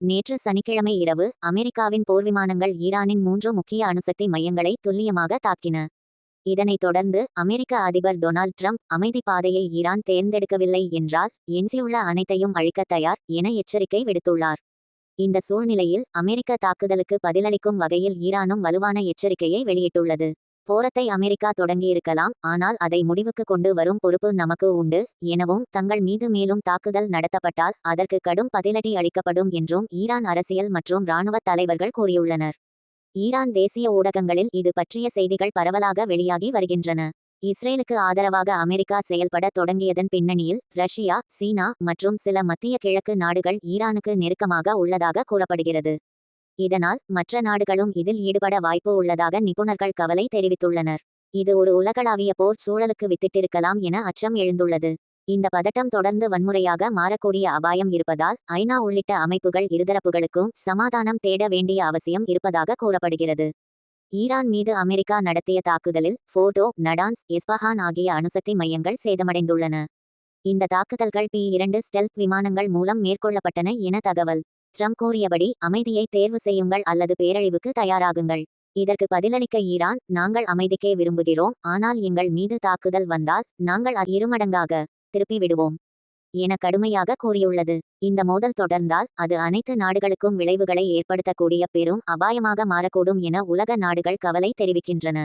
நேற்று சனிக்கிழமை இரவு அமெரிக்காவின் போர் விமானங்கள் ஈரானின் மூன்று முக்கிய அணுசக்தி மையங்களை துல்லியமாக தாக்கின. இதனைத் தொடர்ந்து அமெரிக்க அதிபர் டொனால்ட் ட்ரம்ப் அமைதி பாதையை ஈரான் தேர்ந்தெடுக்கவில்லை என்றால் எஞ்சியுள்ள அனைத்தையும் அழிக்க தயார் என எச்சரிக்கை விடுத்துள்ளார். இந்த சூழ்நிலையில் அமெரிக்க தாக்குதலுக்கு பதிலளிக்கும் வகையில் ஈரானும் வலுவான எச்சரிக்கையை வெளியிட்டுள்ளது. போரத்தை அமெரிக்கா தொடங்கியிருக்கலாம் ஆனால் அதை முடிவுக்கு கொண்டு வரும் பொறுப்பு நமக்கு உண்டு எனவும் தங்கள் மீது மேலும் தாக்குதல் நடத்தப்பட்டால் அதற்கு கடும் பதிலடி அளிக்கப்படும் என்றும் ஈரான் அரசியல் மற்றும் இராணுவ தலைவர்கள் கூறியுள்ளனர். ஈரான் தேசிய ஊடகங்களில் இது பற்றிய செய்திகள் பரவலாக வெளியாகி வருகின்றன. இஸ்ரேலுக்கு ஆதரவாக அமெரிக்கா செயல்பட தொடங்கியதன் பின்னணியில் ரஷ்யா சீனா மற்றும் சில மத்திய கிழக்கு நாடுகள் ஈரானுக்கு நெருக்கமாக உள்ளதாக கூறப்படுகிறது. இதனால் மற்ற நாடுகளும் இதில் ஈடுபட வாய்ப்பு உள்ளதாக நிபுணர்கள் கவலை தெரிவித்துள்ளனர். இது ஒரு உலகளாவிய போர் சூழலுக்கு வித்திட்டிருக்கலாம் என அச்சம் எழுந்துள்ளது. இந்த பதட்டம் தொடர்ந்து வன்முறையாக மாறக்கூடிய அபாயம் இருப்பதால் ஐநா உள்ளிட்ட அமைப்புகள் இருதரப்புகளுக்கும் சமாதானம் தேட வேண்டிய அவசியம் இருப்பதாக கூறப்படுகிறது. ஈரான் மீது அமெரிக்கா நடத்திய தாக்குதலில் போட்டோ நடான்ஸ் எஸ்பஹான் ஆகிய அணுசக்தி மையங்கள் சேதமடைந்துள்ளன. இந்த தாக்குதல்கள் பி இரண்டு ஸ்டெல்த் விமானங்கள் மூலம் மேற்கொள்ளப்பட்டன என தகவல். ட்ரம்ப் கூறியபடி அமைதியை தேர்வு செய்யுங்கள் அல்லது பேரழிவுக்கு தயாராகுங்கள். இதற்கு பதிலளிக்க ஈரான் நாங்கள் அமைதிக்கே விரும்புகிறோம். ஆனால் எங்கள் மீது தாக்குதல் வந்தால் நாங்கள் அது இருமடங்காக திருப்பி விடுவோம் என கடுமையாக கூறியுள்ளது. இந்த மோதல் தொடர்ந்தால் அது அனைத்து நாடுகளுக்கும் விளைவுகளை ஏற்படுத்தக்கூடிய பெரும் அபாயமாக மாறக்கூடும் என உலக நாடுகள் கவலை தெரிவிக்கின்றன.